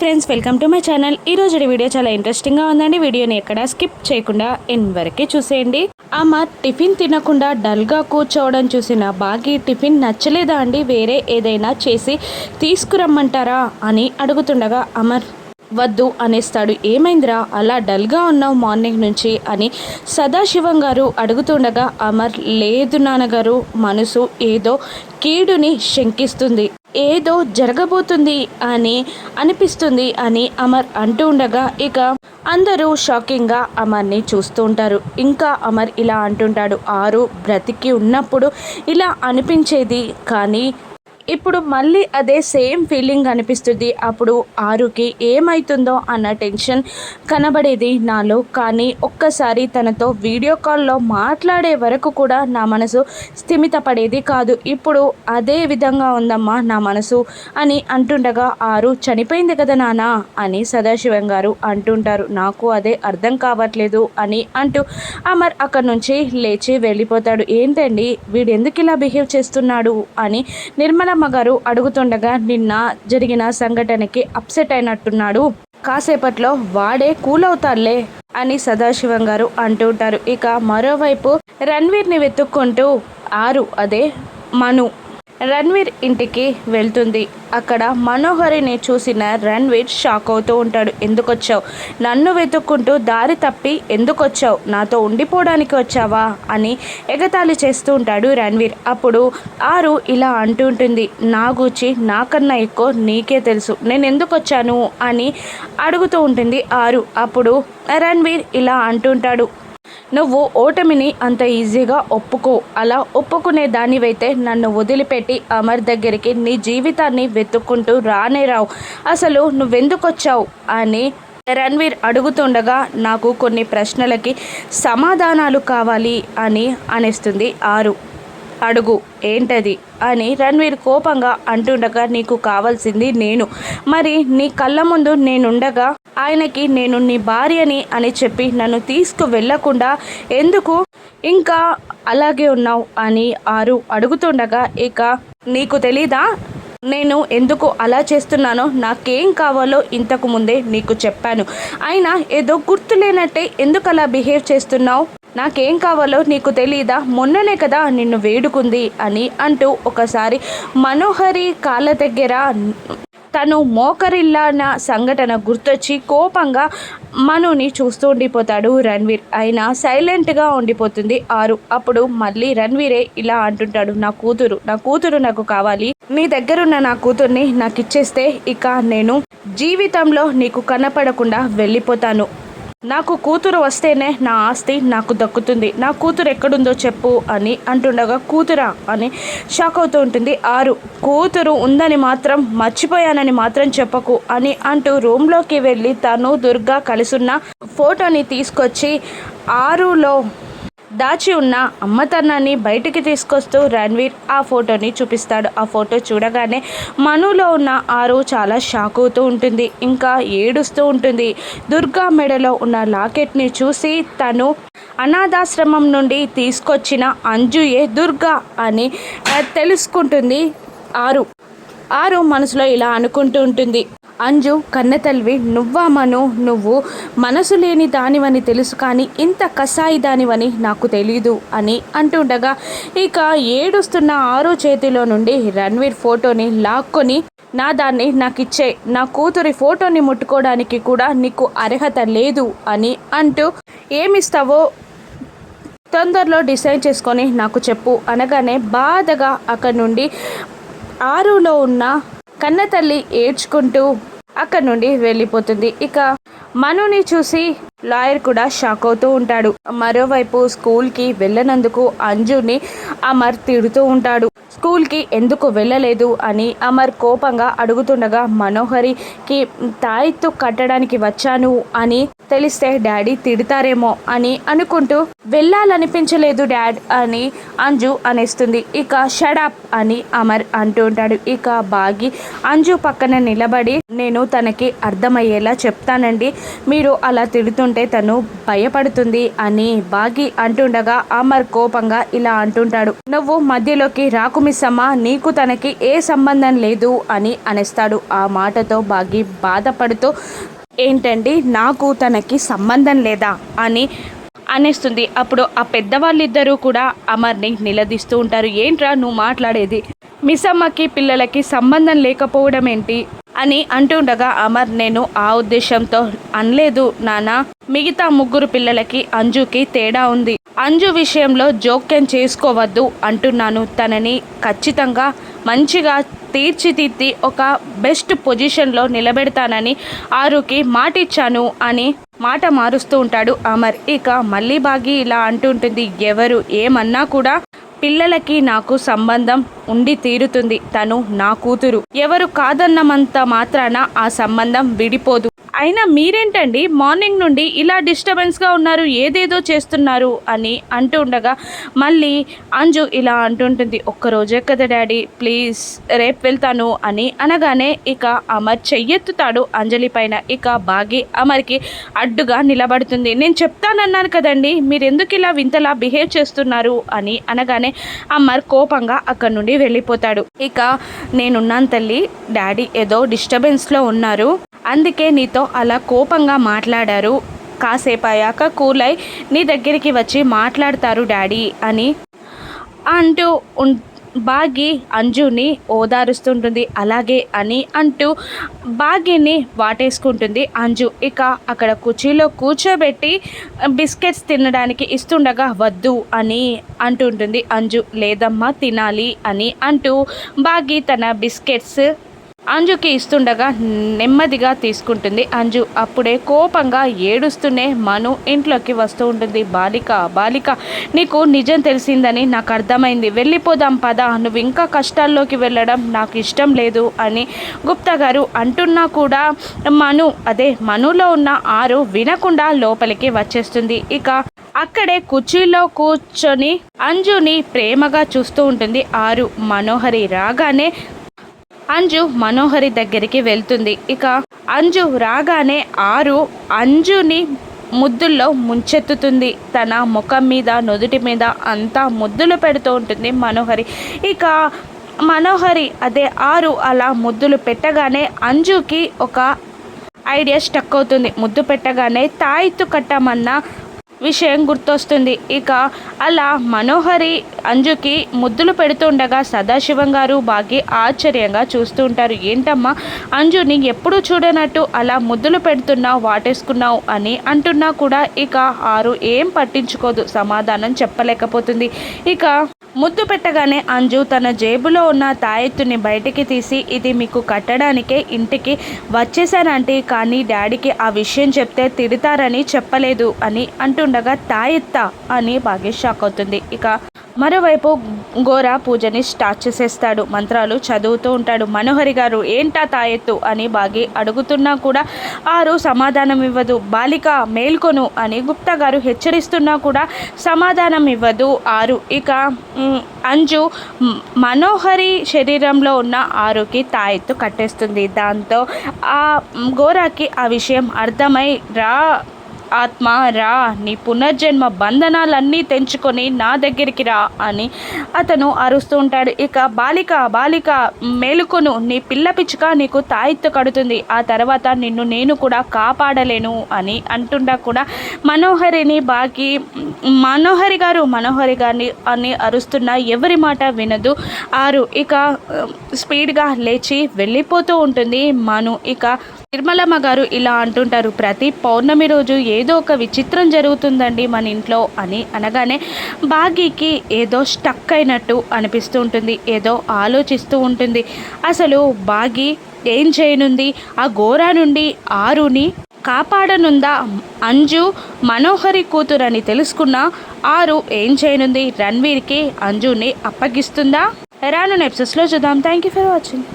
Friends welcome to my channel ఈ రోజు video చాలా ఇంట్రెస్టింగ్గా ఉందండి వీడియోని ఎక్కడ స్కిప్ చేయకుండా ఎన్ వరకే చూసేయండి. అమ్మ టిఫిన్ తినకుండా డల్గా కూర్చోవడం చూసిన బాగి టిఫిన్ నచ్చలేదా అండి? వేరే ఏదైనా చేసి తీసుకురమ్మంటారా? అని అడుగుతుండగా అమర్ వద్దు అనేస్తాడు. ఏమైందిరా? అలా డల్గా ఉన్నావు మార్నింగ్ నుంచి అని సదాశివం గారు అడుగుతుండగా అమర్ లేదు నాన్నగారు మనసు ఏదో కీడుని శంకిస్తుంది. ఏదో జరగబోతుంది అని అనిపిస్తుంది అని అమర్ అంటూ ఉండగా ఇక అందరూ షాకింగ్గా అమర్ని చూస్తూ ఉంటారు. ఇంకా అమర్ ఇలా అంటుంటాడు ఆరు బ్రతికి ఉన్నప్పుడు ఇలా అనిపించేది కానీ ఇప్పుడు మళ్ళీ అదే సేమ్ ఫీలింగ్ అనిపిస్తుంది. అప్పుడు ఆరుకి ఏమవుతుందో అన్న టెన్షన్ కనబడేది నాలో. కానీ ఒక్కసారి తనతో వీడియో కాల్లో మాట్లాడే వరకు కూడా నా మనసు స్థిమితపడేది కాదు. ఇప్పుడు అదే విధంగా ఉందమ్మా నా మనసు అని అంటుండగా ఆరు చనిపోయింది కదా నానా అని సదాశివం గారు అంటుంటారు. నాకు అదే అర్థం కావట్లేదు అని అంటూ అమర్ అక్కడి నుంచి లేచి వెళ్ళిపోతాడు. ఏంటండి? వీడెందుకు ఇలా బిహేవ్ చేస్తున్నాడు? అని నిర్మల సీతమ్మ గారు అడుగుతుండగా నిన్న జరిగిన సంఘటనకి అప్సెట్ అయినట్టున్నాడు. కాసేపట్లో వాడే కూల్ అని సదాశివం గారు అంటుంటారు ఇక మరోవైపు రణ్వీర్ని వెతుక్కుంటూ ఆరు అదే మను రణ్వీర్ ఇంటికి వెళ్తుంది. అక్కడ మనోహరిని చూసిన రణ్వీర్ షాక్ అవుతూ ఉంటాడు. ఎందుకొచ్చావు? నన్ను వెతుక్కుంటూ దారి తప్పి ఎందుకొచ్చావు? నాతో ఉండిపోవడానికి వచ్చావా? అని ఎగతాళి చేస్తూ ఉంటాడు రణ్వీర్. అప్పుడు ఆరు ఇలా అంటూ ఉంటుంది. నా గూచి నాకన్నా ఎక్కువ నీకే తెలుసు. నేను ఎందుకు వచ్చాను అని అడుగుతూ ఉంటుంది ఆరు. అప్పుడు రణ్వీర్ ఇలా అంటుంటాడు నువ్వు ఓటమిని అంత ఈజీగా ఒప్పుకో. అలా ఒప్పుకునే దానివైతే నన్ను వదిలిపెట్టి అమర్ దగ్గరికి నీ జీవితాన్ని వెతుక్కుంటూ రానే రావు. అసలు నువ్వెందుకు వచ్చావు అని రణ్వీర్ అడుగుతుండగా నాకు కొన్ని ప్రశ్నలకి సమాధానాలు కావాలి అని అనేస్తుంది ఆరు. అడుగు. ఏంటది? అని రణ్వీర్ కోపంగా అంటుండగా నీకు కావాల్సింది నేను. మరి నీ కళ్ళ ముందు నేనుండగా ఆయనకి నేను నీ భార్యని అని చెప్పి నన్ను తీసుకు వెళ్ళకుండా ఎందుకు ఇంకా అలాగే ఉన్నావు అని ఆరు అడుగుతుండగా ఇక నీకు తెలీదా? నేను ఎందుకు అలా చేస్తున్నానో నాకేం కావాలో ఇంతకు ముందే నీకు చెప్పాను. అయినా ఏదో గుర్తులేనట్టే ఎందుకు అలా బిహేవ్ చేస్తున్నావు? నాకేం కావాలో నీకు తెలియదా మొన్ననే కదా నిన్ను వేడుకుంది అని అంటూ ఒకసారి మనోహరి కాళ్ళ దగ్గర తను మోకరిల్లాన సంఘటన గుర్తొచ్చి కోపంగా మనుని చూస్తూ ఉండిపోతాడు రణ్వీర్. అయినా సైలెంట్గా ఉండిపోతుంది ఆరు. అప్పుడు మళ్ళీ రణ్వీరే ఇలా అంటుంటాడు నా కూతురు నా కూతురు నాకు కావాలి. నీ దగ్గరున్న నా కూతుర్ని నాకు ఇచ్చేస్తే ఇక నేను జీవితంలో నీకు కనపడకుండా వెళ్ళిపోతాను. నాకు కూతురు వస్తేనే నా ఆస్తి నాకు దక్కుతుంది. నా కూతురు ఎక్కడుందో చెప్పు అని అంటుండగా కూతురా అని షాక్ అవుతూ ఉంటుంది. ఆరు కూతురు ఉందని మాత్రం మర్చిపోయానని మాత్రం చెప్పకు అని అంటూ రూమ్లోకి వెళ్ళి తను దుర్గా కలిసున్న ఫోటోని తీసుకొచ్చి ఆరులో దాచి ఉన్న అమ్మతనాన్ని బయటికి తీసుకొస్తూ రణ్వీర్ ఆ ఫోటోని చూపిస్తాడు. ఆ ఫోటో చూడగానే మనులో ఉన్న ఆరు చాలా షాక్ అవుతూ ఉంటుంది. ఇంకా ఏడుస్తూ ఉంటుంది. దుర్గా మెడలో ఉన్న లాకెట్ని చూసి తను అనాథాశ్రమం నుండి తీసుకొచ్చిన అంజుయే దుర్గా అని తెలుసుకుంటుంది ఆరు. ఆరు మనసులో ఇలా అనుకుంటూ ఉంటుంది. అంజు కన్నెతల్వి నువ్వా మను నువ్వు మనసు లేని దానివని తెలుసు కానీ ఇంత కసాయి దానివని నాకు తెలీదు అని అంటుండగా ఇక ఏడుస్తున్న ఆరో చేతిలో నుండి రణ్వీర్ ఫోటోని లాక్కొని నా దాన్ని నాకు ఇచ్చే నా కూతురి ఫోటోని ముట్టుకోవడానికి కూడా నీకు అర్హత లేదు అని అంటూ ఏమిస్తావో తొందరలో డిసైడ్ చేసుకొని నాకు చెప్పు అనగానే బాధగా అక్కడి నుండి ఆరులో ఉన్న కన్నతల్లి ఏడ్చుకుంటూ అక్కడి నుండి వెళ్ళిపోతుంది. ఇక మనుని చూసి లాయర్ కూడా షాక్ అవుతూ ఉంటాడు. మరోవైపు స్కూల్కి వెళ్ళనందుకు అంజుని అమర్ తిడుతూ ఉంటాడు. స్కూల్కి ఎందుకు వెళ్ళలేదు అని అమర్ కోపంగా అడుగుతుండగా మనోహరికి తాయిత్తు కట్టడానికి వచ్చాను అని తెలిస్తే డాడీ తిడతారేమో అని అనుకుంటూ వెళ్ళాలనిపించలేదు డాడ్ అని అంజు అనేస్తుంది. ఇక షడప్ అని అమర్ అంటూ ఉంటాడు. ఇక బాగి అంజు పక్కన నిలబడి నేను తనకి అర్థమయ్యేలా చెప్తానండి. మీరు అలా తిడుతుంటే తను భయపడుతుంది అని బాగి అంటుండగా అమర్ కోపంగా ఇలా అంటుంటాడు. నువ్వు మధ్యలోకి రాకు మిస్సమ్మ నీకు తనకి ఏ సంబంధం లేదు అని అనేస్తాడు. ఆ మాటతో బాగి బాధపడుతూ ఏంటండి నాకు తనకి సంబంధం లేదా అని అనేస్తుంది. అప్పుడు ఆ పెద్దవాళ్ళిద్దరూ కూడా అమర్ని నిలదీస్తూ ఉంటారు. ఏంట్రా నువ్వు మాట్లాడేది? మిస్సమ్మకి పిల్లలకి సంబంధం లేకపోవడం ఏంటి? అని అంటుండగా అమర్ నేను ఆ ఉద్దేశంతో అనలేదు నానా మిగతా ముగ్గురు పిల్లలకి అంజుకి తేడా ఉంది. అంజు విషయంలో జోక్యం చేసుకోవద్దు అంటున్నాను. తనని ఖచ్చితంగా మంచిగా తీర్చిదిద్ది ఒక బెస్ట్ పొజిషన్లో నిలబెడతానని ఆరుకి మాటిచ్చాను అని మాట మారుస్తూ ఉంటాడు అమర్. ఇక మళ్ళీ బాగి ఇలా అంటుంటుంది ఎవరు ఏమన్నా కూడా పిల్లలకి నాకు సంబంధం ఉండి తీరుతుంది తను నా కూతురు. ఎవరు కాదన్నమంత మాత్రాన ఆ సంబంధం విడిపోదు. అయినా మీరేంటండి? మార్నింగ్ నుండి ఇలా డిస్టర్బెన్స్గా ఉన్నారు ఏదేదో చేస్తున్నారు అని అంటూ ఉండగా మళ్ళీ అంజు ఇలా అంటుంటుంది ఒక్కరోజే కదా డాడీ ప్లీజ్ రేపు వెళ్తాను అని అనగానే ఇక అమర్ చెయ్యెత్తుతాడు. అంజలి పైన ఇక బాగి అమర్కి అడ్డుగా నిలబడుతుంది. నేను చెప్తానన్నాను కదండి మీరు ఎందుకు ఇలా వింతలా బిహేవ్ చేస్తున్నారు? అని అనగానే అమర్ కోపంగా అక్కడి నుండి వెళ్ళిపోతాడు. ఇక నేనున్నాను తల్లి డాడీ ఏదో డిస్టర్బెన్స్లో ఉన్నారు. అందుకే నీతో అలా కోపంగా మాట్లాడారు. కాసేపు అయ్యాక కూలై నీ దగ్గరికి వచ్చి మాట్లాడతారు డాడీ అని అంటూ ఉం బాగి అంజుని ఓదారుస్తుంటుంది. అలాగే అని అంటూ బాగిని వాటేసుకుంటుంది అంజు. ఇక అక్కడ కుర్చీలో కూర్చోబెట్టి బిస్కెట్స్ తినడానికి ఇస్తుండగా వద్దు అని అంటుంటుంది అంజు. లేదమ్మా తినాలి అని అంటూ బాగి తన బిస్కెట్స్ అంజుకి ఇస్తుండగా నెమ్మదిగా తీసుకుంటుంది. అంజు అప్పుడే కోపంగా ఏడుస్తూనే మను ఇంట్లోకి వస్తూ ఉంటుంది. బాలిక బాలిక నీకు నిజం తెలిసిందని నాకు అర్థమైంది. వెళ్ళిపోదాం పద నువ్వు ఇంకా కష్టాల్లోకి వెళ్ళడం నాకు ఇష్టం లేదు అని గుప్తా గారు అంటున్నా కూడా మను అదే మనులో ఉన్న ఆరు వినకుండా లోపలికి వచ్చేస్తుంది. ఇక అక్కడే కుర్చీలో కూర్చొని అంజుని ప్రేమగా చూస్తూ ఉంటుంది. ఆరు మనోహరి రాగానే అంజు మనోహరి దగ్గరికి వెళ్తుంది. ఇక అంజు రాగానే ఆరు అంజుని ముద్దుల్లో ముంచెత్తుతుంది. తన ముఖం మీద నుదుటి మీద అంతా ముద్దులు పెడుతూ ఉంటుంది మనోహరి. ఇక మనోహరి అదే ఆరు అలా ముద్దులు పెట్టగానే అంజుకి ఒక ఐడియా స్టక్ అవుతుంది. ముద్దు పెట్టగానే తాయిత్తు కట్టమన్న విషయం గుర్తొస్తుంది. ఇక అలా మనోహరి అంజుకి ముద్దులు పెడుతుండగా సదాశివం గారు బాగి ఆశ్చర్యంగా చూస్తూ ఉంటారు ఏంటమ్మా అంజుని ఎప్పుడు చూడనట్టు అలా ముద్దులు పెడుతున్నావు వాటేసుకున్నావు అని అంటున్నా కూడా ఇక ఆరు ఏం పట్టించుకోదు సమాధానం చెప్పలేకపోతుంది. ఇక ముద్దు పెట్టగానే అంజు తన జేబులో ఉన్న తాయెత్తుని బయటికి తీసి ఇది మీకు కట్టడానికే ఇంటికి వచ్చేసానంటే కానీ డాడీకి ఆ విషయం చెప్తే తిడతారని చెప్పలేదు అని అంటుండగా తాయెత్తా అని బాగా షాక్ అవుతుంది. ఇక మరోవైపు గోర పూజని స్టార్ట్ చేసేస్తాడు. మంత్రాలు చదువుతూ ఉంటాడు. మనోహరి గారు ఏంటా తాయెత్తు? అని బాగి అడుగుతున్నా కూడా ఆరు సమాధానం ఇవ్వదు. బాలిక మేల్కొను అని గుప్తా గారు హెచ్చరిస్తున్నా కూడా సమాధానం ఇవ్వదు ఆరు. ఇక అంజు మనోహరి శరీరంలో ఉన్న ఆరుకి తాయెత్తు కట్టేస్తుంది. దాంతో ఆ గోరాకి ఆ విషయం అర్థమై రా ఆత్మ రా. నీ పునర్జన్మ బంధనాలన్నీ తెంచుకొని నా దగ్గరికి రా అని అతను అరుస్తూ ఉంటాడు. ఇక బాలిక బాలిక మేలుకొను. నీ పిల్ల పిచ్చుక నీకు తాయిత్తు కడుతుంది. ఆ తర్వాత నిన్ను నేను కూడా కాపాడలేను అని అంటుండా కూడా మనోహరిని బాకి మనోహరి గారు మనోహరి గారిని అని అరుస్తున్న ఎవరి మాట వినదు. ఆరు ఇక స్పీడ్గా లేచి వెళ్ళిపోతూ ఉంటుంది. మను ఇక నిర్మలమ్మ గారు ఇలా అంటుంటారు ప్రతి పౌర్ణమి రోజు ఏదో ఒక విచిత్రం జరుగుతుందండి మన ఇంట్లో అని అనగానే బాగీకి ఏదో స్టక్ అయినట్టు అనిపిస్తూ ఉంటుంది ఏదో ఆలోచిస్తూ ఉంటుంది. అసలు బాగి ఏం చేయనుంది? ఆ గోరా నుండి ఆరుని కాపాడనుందా? అంజు మనోహరి కూతురని తెలుసుకున్న ఆరు ఏం చేయనుంది? రణ్వీర్కి అంజుని అప్పగిస్తుందా? రాను నెప్సెస్లో చూద్దాం. Thank you for watching.